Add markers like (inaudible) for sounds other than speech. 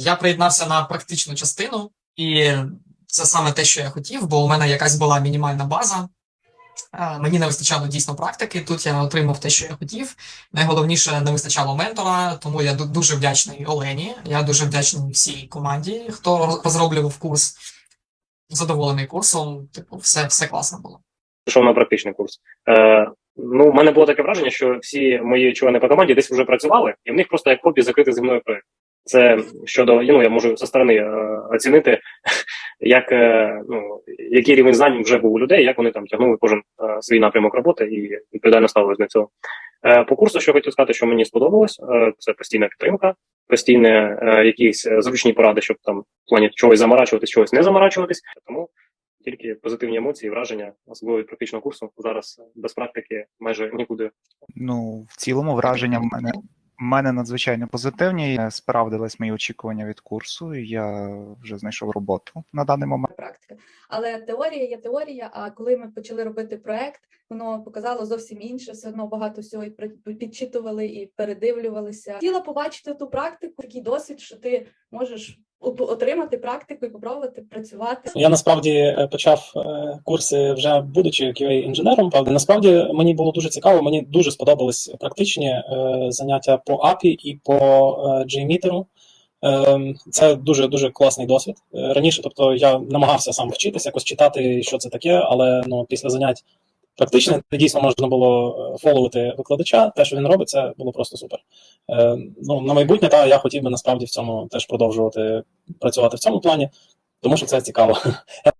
Я приєднався на практичну частину, і це саме те, що я хотів, бо у мене якась була мінімальна база. Е, Мені не вистачало дійсно практики. Тут я отримав те, що я хотів. Найголовніше не вистачало ментора, тому я дуже вдячний Олені. Я дуже вдячний всій команді, хто розроблював курс. Задоволений курсом. Типу, все, все класно було. пішов на практичний курс. Е, ну, в мене було таке враження, що всі мої члени по команді десь вже працювали, і в них просто як хобі закрити зі мною проект. Це щодо, ну, я можу зі сторони е, оцінити, (laughs) як, е, ну, який рівень знань вже був у людей, як вони там тягнули кожен е, свій напрямок роботи і відповідально ставились до цього. По курсу, що хотів сказати, що мені сподобалось, це постійна підтримка, постійні якісь зручні поради, щоб там в плані чогось заморачуватись, чогось не заморачуватись. Тому тільки позитивні емоції, враження, особливо від практичного курсу. Зараз без практики майже нікуди. Ну, в цілому враження в мене, мене надзвичайно позитивні. Справдились мої очікування від курсу, і я вже знайшов роботу на даний момент. практика. Але теорія є теорія. А коли ми почали робити проект, воно показало зовсім інше. Все одно багато всього і підчитували і передивлювалися. Хотіла побачити ту практику, такий досвід, що ти можеш отримати практику і попробувати працювати. Я насправді е, почав е, курси вже будучи QA-інженером. Правда, насправді мені було дуже цікаво. Мені дуже сподобались практичні е, заняття по API і по JMeter. Е, Це дуже дуже класний досвід. Раніше, тобто, я намагався сам вчитися, якось читати, що це таке, але ну після занять практичних дійсно можна було е, фоловити викладача. Те, що він робить, це було просто супер. Е, Ну на майбутнє, та я хотів би насправді в цьому теж продовжувати працювати в цьому плані, тому що це цікаво.